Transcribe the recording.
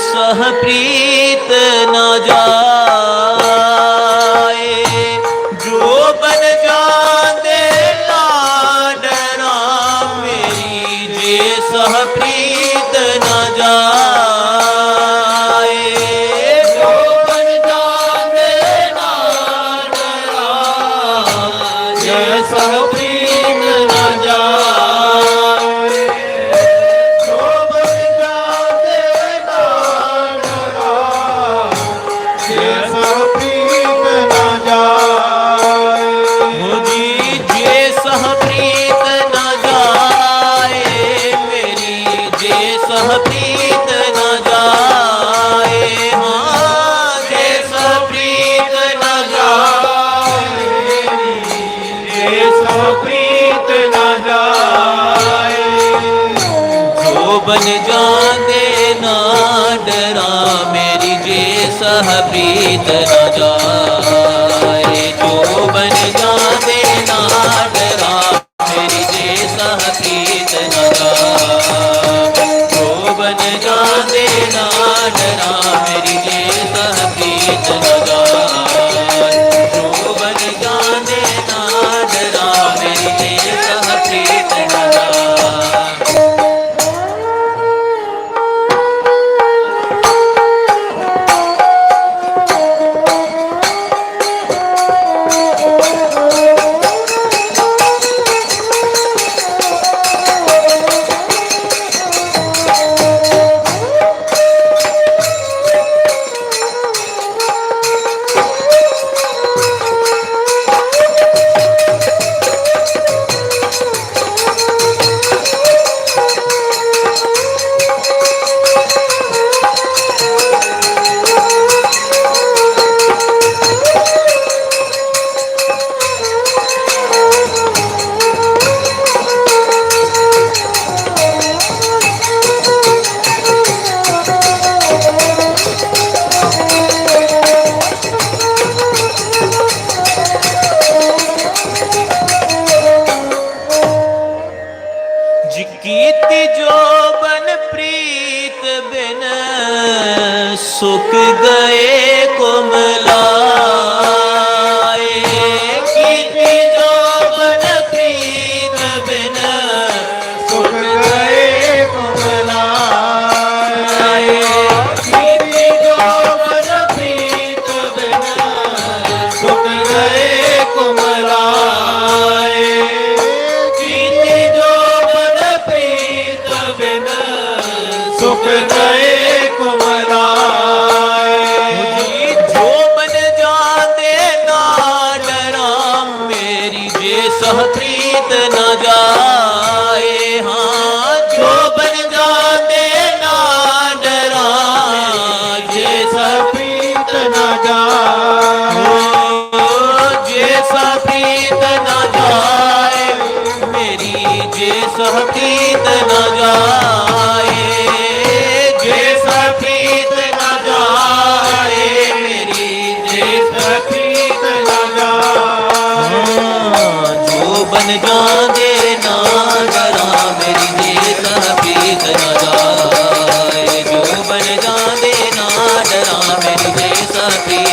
سہپریت نہ جائے۔ جو بن جانے لاڈنا میری جے سہپریت نہ جائے۔ جو بن جانے لاڈنا جے سہ بن جاتے نا ڈرا میری جے صحبی تر جا ਸੁੱਕ ਗਏ ਕੁਮਲਾਏ। ਕੀਤੀ ਜੋ ਬਨਪੀਤ ਬਿਨ ਸੁੱਕ ਗਏ ਕੁਮਲਾਏ। ਕੀਤੀ ਜੋ ਬਨਪੀਤ ਬਿਨ ਸੁੱਕ ਗਏ ਕੁਮਲਾਏ। ਕੀਤੀ ਜੋ ਬਨਪੀਤ ਬਿਨ ਸੁੱਕ پریت نہ جائے ہاں جو بن جاتے نہ ڈرا یہ سب پریت نہ جائے یہ سب پریت نہ جائے میری یہ سب پریت نہ جائے ਬਿਨ ਜਾਂਦੇ ਨਾ ਜਰਾ ਮੇਰੀ ਦੇ ਕਹੀ ਨਾ ਜਾਏ। ਜੋ ਬਨ ਜਾਂਦੇ ਨਾ ਜਰਾ ਮੇਰੀ ਦੇ ਸਾਥੀ